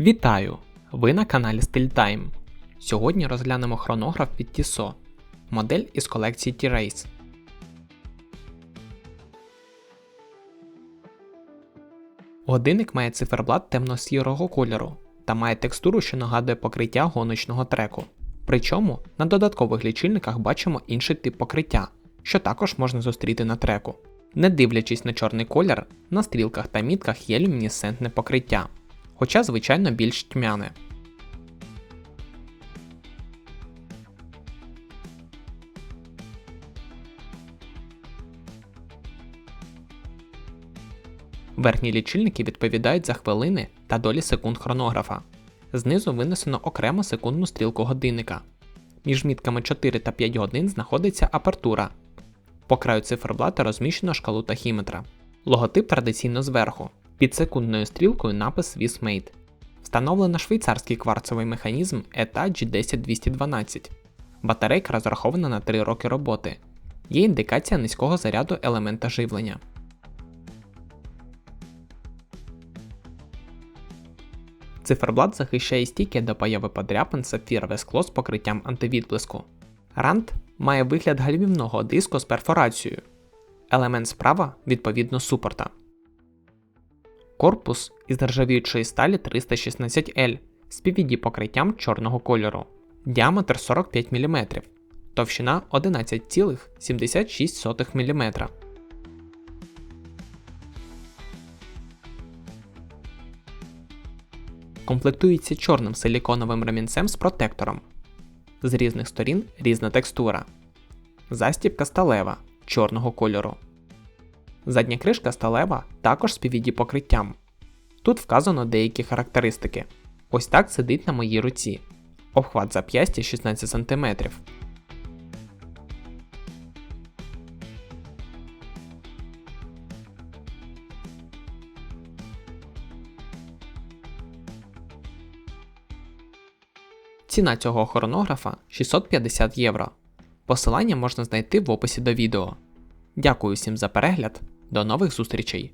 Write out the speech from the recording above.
Вітаю! Ви на каналі StillTime. Сьогодні розглянемо хронограф від Tissot, модель із колекції T-Race. Годинник має циферблат темно-сірого кольору та має текстуру, що нагадує покриття гоночного треку. Причому на додаткових лічильниках бачимо інший тип покриття, що також можна зустріти на треку. Не дивлячись на чорний колір, на стрілках та мітках є люмінесцентне покриття, хоча звичайно більш тьмяне. Верхні лічильники відповідають за хвилини та долі секунд хронографа. Знизу винесено окремо секундну стрілку годинника. Між мітками 4 та 5 годин знаходиться апертура. По краю циферблата розміщено шкалу тахіметра. Логотип традиційно зверху. Під секундною стрілкою напис Swissmade. Встановлено швейцарський кварцевий механізм ETA G10212. Батарейка розрахована на 3 роки роботи. Є індикація низького заряду елемента живлення. Циферблат захищає стійке до появи подряпин сапфірове скло з покриттям антивідблиску. Рант має вигляд гальмівного диску з перфорацією. Елемент справа відповідно супорта. Корпус із нержавіючої сталі 316L з PVD покриттям чорного кольору. Діаметр 45 мм. Товщина 11,76 мм. комплектується чорним силіконовим ремінцем з протектором. З різних сторін різна текстура. Застібка сталева чорного кольору. Задня кришка сталева також з покриттям. Тут вказано деякі характеристики. Ось так сидить на моїй руці. Обхват зап'ястя 16 см. Ціна цього хронографа 650 євро. Посилання можна знайти в описі до відео. Дякую всім за перегляд, до нових зустрічей!